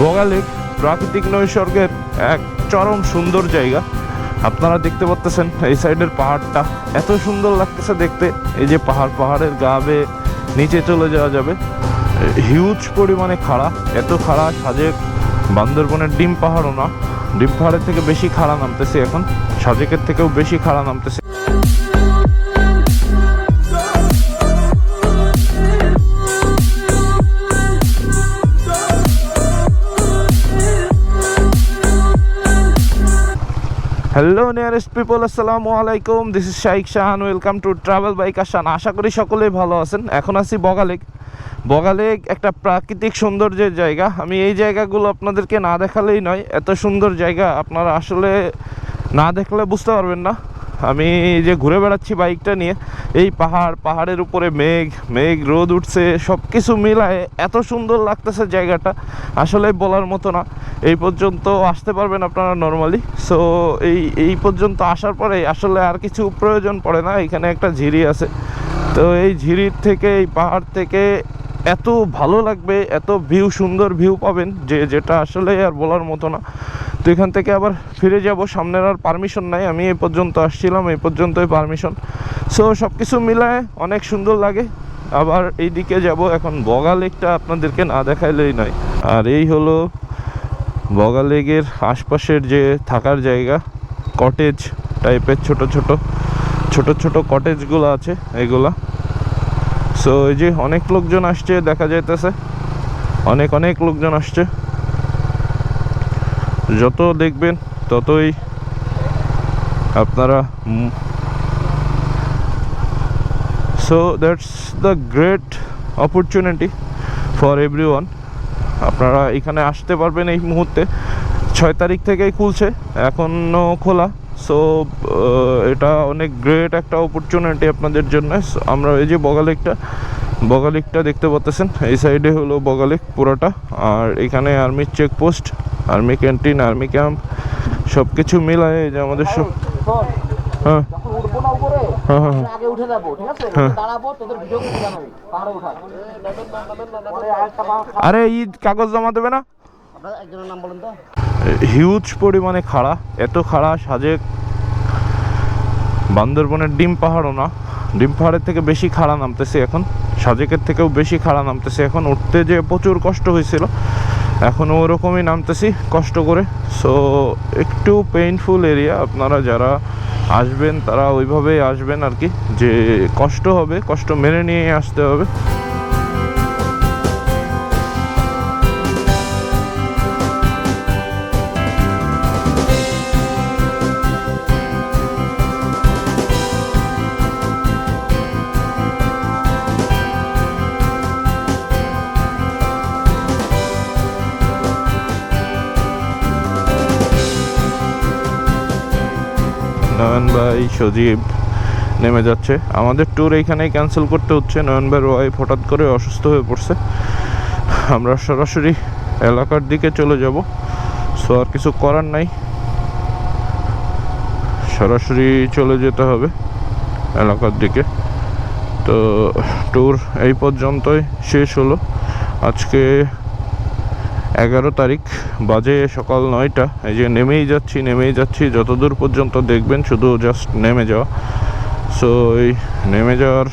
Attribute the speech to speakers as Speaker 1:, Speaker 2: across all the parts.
Speaker 1: বগা lake প্রাকৃতিক নৈসর্গের এক চরম সুন্দর জায়গা। আপনারা দেখতে পাচ্ছেন এই সাইডের পাহাড়টা। এত সুন্দর লাগতেছে দেখতে। এই যে পাহাড়, পাহাড়ের গা বেয়ে নিচে চলে যাওয়া যাবে। হিউজ পরিমাণে খাড়া। এত খাড়া সাজেক বান্দরবনের ডিম পাহাড়ও না। ডিম পাহাড়ের থেকে বেশি খাড়া নামতেছে এখন। সাজেকের থেকেও বেশি খাড়া নামতেছে। হ্যালো নিয়ারেস্ট পিপল আসসালামু আলাইকুম this is Shaik Shahan welcome to travel bike আসান আশা করি সকলেই ভালো আছেন। এখন আছি বগালেক। বগালেক একটা প্রাকৃতিক সৌন্দর্যের জায়গা। আমি এই জায়গাগুলো আপনাদেরকে না দেখালেই নয়, এত সুন্দর জায়গা আপনারা আসলে না দেখলে বুঝতে পারবেন না। আমি যে ঘুরে বেড়াচ্ছি বাইকটা নিয়ে, এই পাহাড়, পাহাড়ের উপরে মেঘ মেঘ, রোদ উঠছে সব কিছু মিলায় এত সুন্দর লাগতেছে জায়গাটা। আসলে বলার মতো না, এই পর্যন্ত আসতে পারবেন আপনারা নর্মালি সো এই এই পর্যন্ত আসার পরে আসলে আর কিছু প্রয়োজন পড়ে না, এখানে একটা ঝিরি আছে। তো এই ঝিরির থেকে, এই পাহাড় থেকে এত ভালো লাগবে, এত ভিউ সুন্দর ভিউ পাবেন, যে, যেটা আসলে আর বলার মতো না। তো এখান থেকে আবার ফিরে যাব। সামনের আর পারমিশন নাই। আমি এই পর্যন্ত আসছিলাম, এই পর্যন্তই পারমিশন সো সব কিছু মিলায় অনেক সুন্দর লাগে। আবার এই দিকে যাব। এখন বগা লেকটা আপনাদেরকে না দেখাইলেই নয়। আর এই হলো বগা লেকের আশপাশের যে থাকার জায়গা কটেজ টাইপের ছোট ছোট ছোট ছোট কটেজগুলো আছে এগুলা। সো এই যে অনেক লোকজন আসছে, দেখা যাইতেছে। অনেক অনেক লোকজন আসছে। যত দেখবেন, ততই আপনারা so that's the great opportunity for every আপনারা এখানে আসতে পারবেন এই মুহূর্তে। ছয় তারিখ থেকেই খুলছে, এখনও খোলা। সো এটা অনেক গ্রেট একটা অপরচুনিটি আপনাদের জন্য। আমরা এই যে বগালেকটা বগালেকটা দেখতে পাচ্ছেন এই সাইডে হলো বগালেক পুরোটা। আর এখানে আর্মির checkpost army canteen army camp সব কিছু মিলায় যে আমাদের সব হ্যাঁ। হ্যাঁ, হ্যাঁ, হ্যাঁ। আরে ঈদ কাগজ জমা দেবে না? হিউজ পরিমাণে খাড়া এত খাড়া সাজেক বান্দরবনের ডিম পাহাড়ও না। ডিম পাহাড়ের থেকে বেশি খাড়া নামতেছে এখন সাজেকের থেকেও বেশি খাড়া নামতেছে এখন। উঠতে যে প্রচুর কষ্ট হয়েছিল এখন ওরকমই নামতেছি, কষ্ট করে। সো একটু পেইনফুল এরিয়া আপনারা যারা আসবেন, তারা ওইভাবেই আসবেন আর কি, যে কষ্ট হবে, কষ্ট মেনে নিয়ে আসতে হবে। নয়ন ভাই, সজীব নেমে যাচ্ছে। আমাদের ট্যুর এইখানেই ক্যান্সেল করতে হচ্ছে। নয়ন ভাইয়ের ওয়াইফ হঠাৎ করে অসুস্থ হয়ে পড়ছে। আমরা সরাসরি এলাকার দিকে চলে যাব। সো আর কিছু করার নাই। সরাসরি চলে যেতে হবে এলাকার দিকে। তো ট্যুর এই পর্যন্তই শেষ হলো। আজকে এগারো তারিখ বাজে সকাল নয়টা। এই যে নেমেই যাচ্ছি নেমেই যাচ্ছি। যতদূর পর্যন্ত দেখবেন, শুধু জাস্ট নেমে যাওয়া। সো এই নেমে যাওয়ার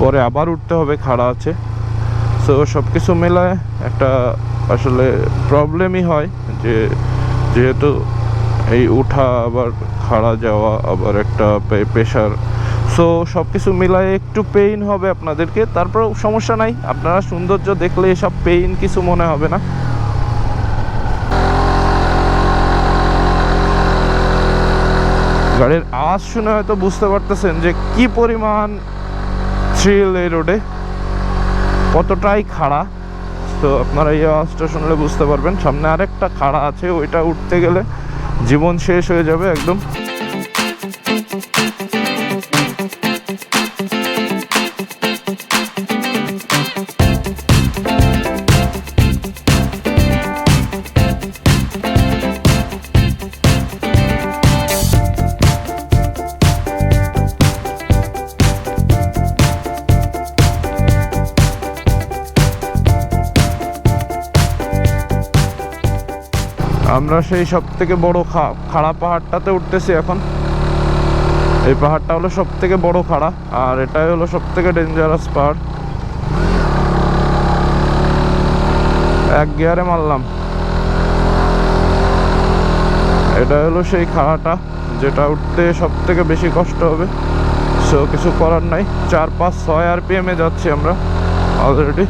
Speaker 1: পরে আবার উঠতে হবে, খাড়া আছে। সো সব কিছু মেলায় একটা আসলে প্রবলেমই হয় যে, যেহেতু এই উঠা আবার খাড়া যাওয়া আবার একটা প্রেশার সো সব কিছু মিলায়ে একটু পেইন হবে আপনাদেরকে তারপর সমস্যা নাই। আপনারা সৌন্দর্য দেখলে এসব পেইন কিছু মনে হবে না। গাড়ির আওয়াজ শুনে হয়তো বুঝতে পারতেছেন যে কি পরিমাণ থ্রিল এই রোডে কতটাই খাড়া। তো আপনারা এই আওয়াজটা শুনলে বুঝতে পারবেন। সামনে আরেকটা খাড়া আছে, ওইটা উঠতে গেলে জীবন শেষ হয়ে যাবে একদম। আমরা সেই সব থেকে বড় খাড়া পাহাড়টাতে উঠতেছি এখন। এই পাহাড়টা হলো সব থেকে বড় খাড়া, আর এটাই হলো সব থেকে ডেঞ্জারাস পাহাড়। এক গিয়ারে মারলাম। এটা হলো সেই খাড়াটা, যেটা উঠতে সব থেকে বেশি কষ্ট হবে। সো কিছু করার নাই। চার পাঁচ ছয় আর পি এমে যাচ্ছি আমরা already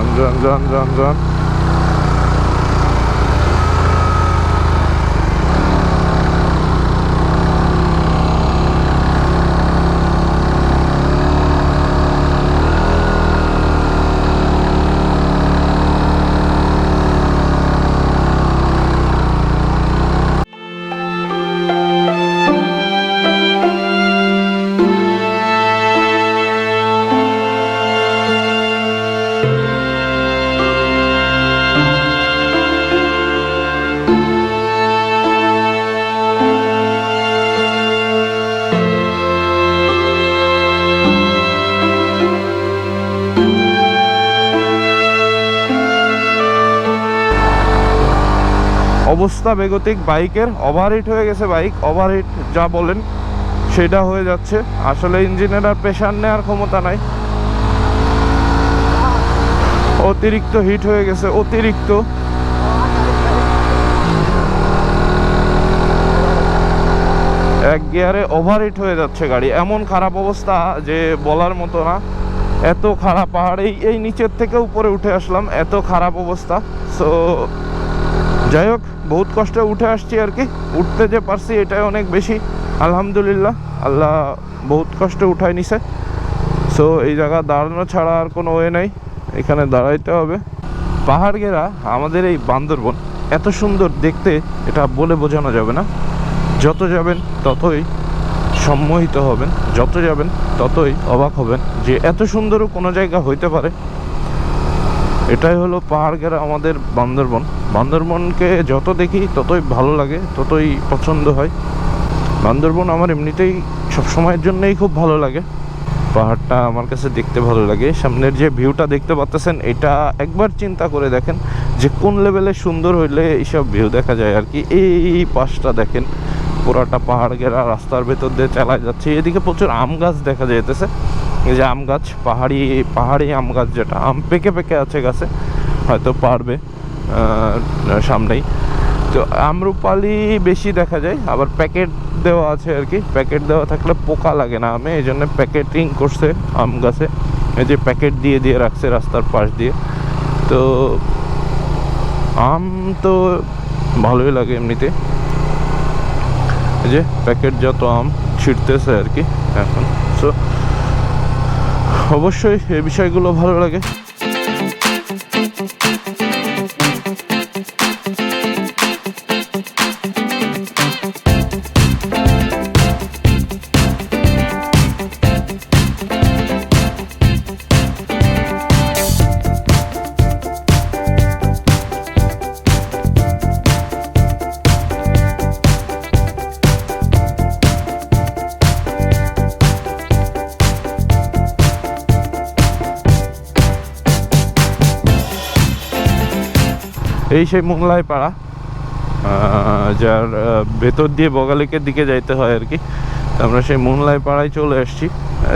Speaker 1: dön dön dön dön dön. অবস্থা বেগতিক। বাইকের ওভারহিট হয়ে গেছে বাইক। ওভারহিট যা বলেন, সেটা হয়ে যাচ্ছে। আসলে ইঞ্জিনের আর প্রেশার নেওয়ার ক্ষমতা নাই। অতিরিক্ত হিট হয়ে গেছে, অতিরিক্ত। এক গিয়ারে ওভারহিট হয়ে যাচ্ছে গাড়ি। এমন খারাপ অবস্থা যে বলার মতো না। এত খারাপ পাহাড়, এই এই নিচের থেকে উপরে উঠে আসলাম। এত খারাপ অবস্থা। সো যাই হোক, বহুত কষ্টে উঠে আসছি আর কি। উঠতে যে পারছি এটাই অনেক বেশি। আলহামদুলিল্লাহ, আল্লাহ বহুত কষ্টে উঠায় নিছে। সো এই জায়গা দাঁড়ানো ছাড়া আর কোনো ওয়ে নাই। এখানে দাঁড়াইতে হবে। পাহাড় ঘেরা আমাদের এই বান্দরবন, এত সুন্দর দেখতে, এটা বলে বোঝানো যাবে না। যত যাবেন, ততই সম্মোহিত হবেন। যত যাবেন, ততই অবাক হবেন যে এত সুন্দরও কোনো জায়গা হইতে পারে। এটাই হলো পাহাড় ঘেরা আমাদের বান্দরবন। বান্দরবনকে যত দেখি ততই ভালো লাগে, ততই পছন্দ হয়। বান্দরবন আমার এমনিতেই সব সময়ের জন্যই খুব ভালো লাগে। পাহাড়টা আমার কাছে দেখতে ভালো লাগে। সামনের যে ভিউটা দেখতে পাচ্ছেন এটা একবার চিন্তা করে দেখেন যে কোন লেভেলে সুন্দর হইলে এইসব ভিউ দেখা যায় আর কি। এই পাশটা দেখেন। পুরাটা পাহাড় ঘেরা রাস্তার ভেতর দিয়ে চালায় যাচ্ছে। এদিকে প্রচুর আম গাছ দেখা যাইতেছে। এই যে আম গাছ, পাহাড়ি পাহাড়ি আম গাছ যেটা, আম পেকে পেকে আছে গাছে, হয়তো পারবে সামনেই। তো আমরুপালি বেশি দেখা যায়, আবার প্যাকেট দেওয়া আছে আর কি। প্যাকেট দেওয়া থাকলে পোকা লাগে না আমে, এই জন্য প্যাকেটিং করছে আম গাছে। এই যে প্যাকেট দিয়ে দিয়ে রাখছে রাস্তার পাশ দিয়ে। তো আম তো ভালোই লাগে এমনিতে। যে প্যাকেট যত আম ছিটতেছে আর কি এখন। সো অবশ্যই এই বিষয়গুলো ভালো লাগে। এই সেই মোংলাই পাড়া যার ভেতর দিয়ে বগালিকের দিকে যাইতে হয় আর কি। আমরা সেই মোংলাই পাড়ায় চলে এসেছি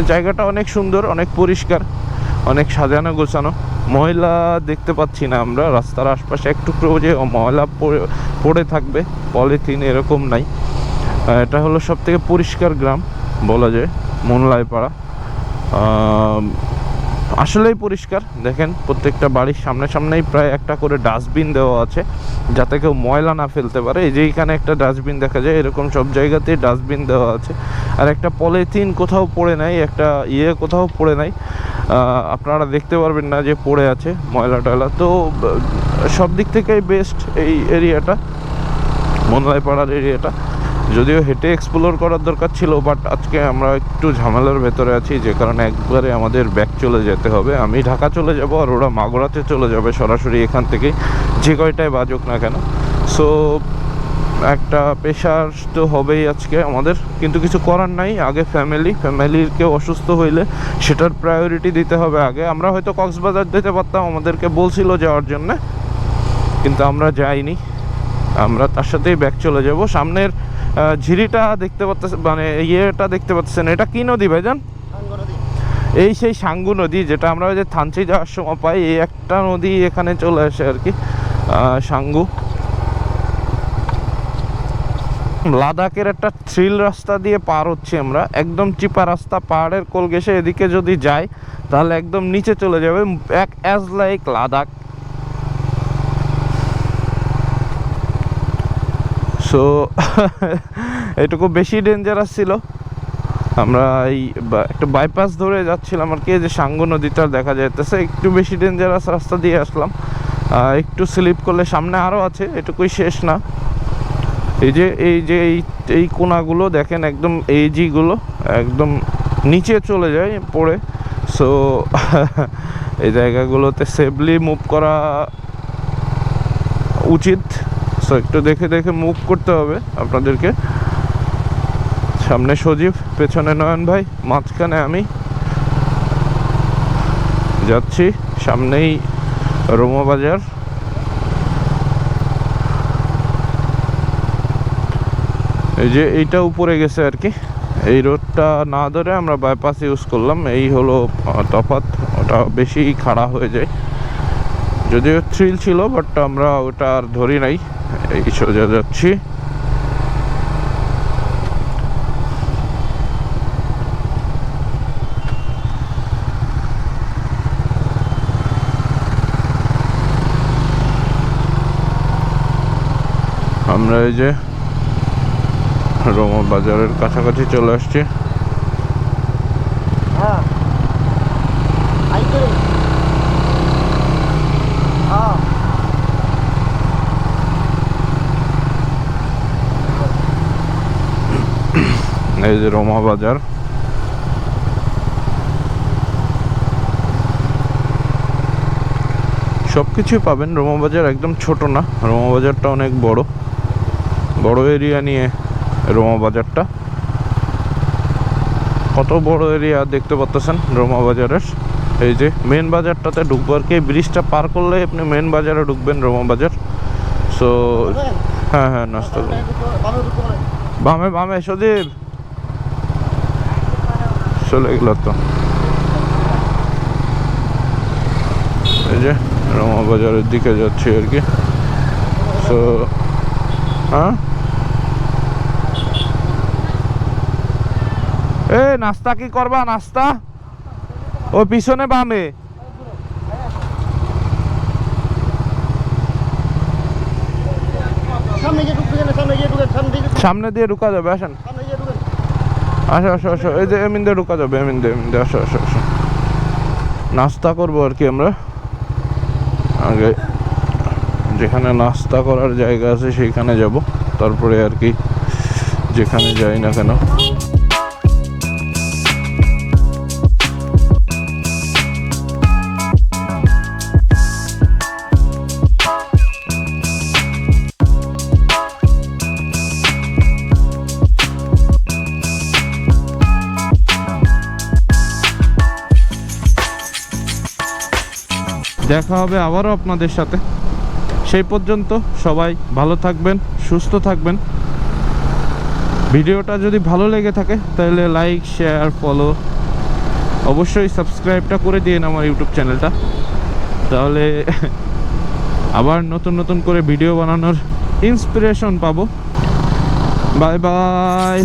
Speaker 1: জায়গাটা অনেক সুন্দর, অনেক পরিষ্কার, অনেক সাজানো গোছানো। ময়লা দেখতে পাচ্ছি না আমরা, রাস্তার আশপাশে একটু যে ময়লা পড়ে- থাকবে, পলিথিন এরকম নাই। এটা হলো সব থেকে পরিষ্কার গ্রাম, বলা যায়, মোংলাই পাড়া। আসলেই পরিষ্কার। দেখেন, প্রত্যেকটা বাড়ির সামনে সামনেই প্রায় একটা করে ডাস্টবিন দেওয়া আছে, যাতে কেউ ময়লা না ফেলতে পারে। এই যে এখানে একটা ডাস্টবিন দেখা যায়, এরকম সব জায়গাতেই ডাস্টবিন দেওয়া আছে। আর একটা পলিথিন কোথাও পড়ে নাই, একটা ইয়ে কোথাও পড়ে নাই। আপনারা দেখতে পারবেন না যে পড়ে আছে ময়লা টয়লা। তো সব দিক থেকেই বেস্ট এই এরিয়াটা মনলাই পাড়ার এরিয়াটা যদিও হেঁটে এক্সপ্লোর করার দরকার ছিল বাট আজকে আমরা একটু ঝামেলার ভেতরে আছি, যে কারণে একবারে আমাদের ব্যাক চলে যেতে হবে। আমি ঢাকা চলে যাব আর ওরা মাগুরাতে চলে যাবে সরাসরি এখান থেকেই যে কয়টায় বাজুক না কেন। সো একটা পেশার তো হবেই আজকে আমাদের, কিন্তু কিছু করার নাই, আগে ফ্যামিলি ফ্যামিলির কেউ অসুস্থ হইলে সেটার প্রায়োরিটি দিতে হবে আগে। আমরা হয়তো কক্সবাজার যেতে পারতাম, আমাদেরকে বলছিল যাওয়ার জন্য, কিন্তু আমরা যাইনি। আমরা তার সাথেই ব্যাক চলে যাব। সামনের ঝিরিটা দেখতে পাচ্ছেন মানে ইয়েটা দেখতে পাচ্ছেন এটা কি নদী ভাইজান? এই সেই সাঙ্গু নদী যেটা আমরা ওই যে থানচি যাওয়ার সময় পাই এই একটা নদী এখানে চলে আসে আর কি সাঙ্গু। লাদাখের একটা থ্রিল রাস্তা দিয়ে পার হচ্ছি আমরা। একদম চিপা রাস্তা পাহাড়ের কোল ঘেসে এদিকে যদি যাই তাহলে একদম নিচে চলে যাবে। এক অ্যাজ লাইক লাদাখ। সো এটুকু বেশি ডেঞ্জারাস ছিল। আমরা এই একটা বাইপাস ধরে যাচ্ছিলাম আর কি যে সাঙ্গু নদীটা দেখা যাইতেছে। একটু বেশি ডেঞ্জারাস রাস্তা দিয়ে আসলাম। একটু স্লিপ করলে সামনে আরও আছে, এটুকুই শেষ না। এই যে এই যে, এই এই কোনাগুলো দেখেন একদম এই জিগুলো, একদম নিচে চলে যায় পড়ে। সো এই জায়গাগুলোতে সেফলি মুভ করা উচিত। সো একটু দেখে দেখে মুভ করতে হবে আপনাদেরকে। সামনে সজীব, পেছনে নয়ন ভাই, মাঝখানে আমি। যাচ্ছি সামনেই রোমা বাজার। এই যে এইটা উপরে গেছে আর কি। এই রোডটা না ধরে আমরা বাইপাস ইউজ করলাম। এই হলো তফাৎ। ওটা বেশি খাড়া হয়ে যায়। যদিও থ্রিল ছিল বাট আমরা ওটা আর ধরি নাই। সোজা যাচ্ছি। আমরা এই যে রোমা বাজারের কাছাকাছি চলে আসছি
Speaker 2: হ্যাঁ আইতে হ্যাঁ
Speaker 1: এই যে রোমা বাজার। সব কিছুই পাবেন, রোমা বাজার একদম ছোট না, রোমা বাজারটা অনেক বড়। বড় এরিয়া নিয়ে রোমা বাজারটা। কত বড় এরিয়া দেখতে পাচ্ছেন রোমা বাজারের? এই যে মেন বাজারটাতে ঢুকবো আর কি ব্রিজটা পার করলে আপনি মেন বাজারে ঢুকবেন রোমা বাজার। সো হ্যাঁ হ্যাঁ নাস্তা। বামে বামে সদীপ চলে গেল তো। এই যে রমা বাজারের দিকে যাচ্ছি আর কি। হ্যাঁ? এ নাস্তা কি করবা নাস্তা? ও পিছনে বামে।
Speaker 2: সামনে
Speaker 1: দিয়ে ঢুকা যাবে আসেন। আসো আসো আসো, এই যে এমিন দিয়ে ঢুকা যাবে এমিন দিয়ে এমিন দিয়ে আসো আসো আসো। নাস্তা করব আর কি আমরা। আগে যেখানে নাস্তা করার জায়গা আছে সেইখানে যাব। তারপরে আর কি যেখানে যাই না কেন। দেখা হবে আবারও আপনাদের সাথে। সেই পর্যন্ত সবাই ভালো থাকবেন, সুস্থ থাকবেন। ভিডিওটা যদি ভালো লেগে থাকে, তাহলে লাইক শেয়ার ফলো অবশ্যই সাবস্ক্রাইবটা করে দিন আমার ইউটিউব চ্যানেলটা। তাহলে আবার নতুন নতুন করে ভিডিও বানানোর ইন্সপিরেশন পাবো। Bye bye